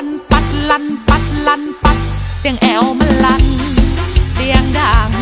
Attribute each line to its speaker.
Speaker 1: ันปัดลันปัดลันปัด เสียงแอลมันลันเสียงดัง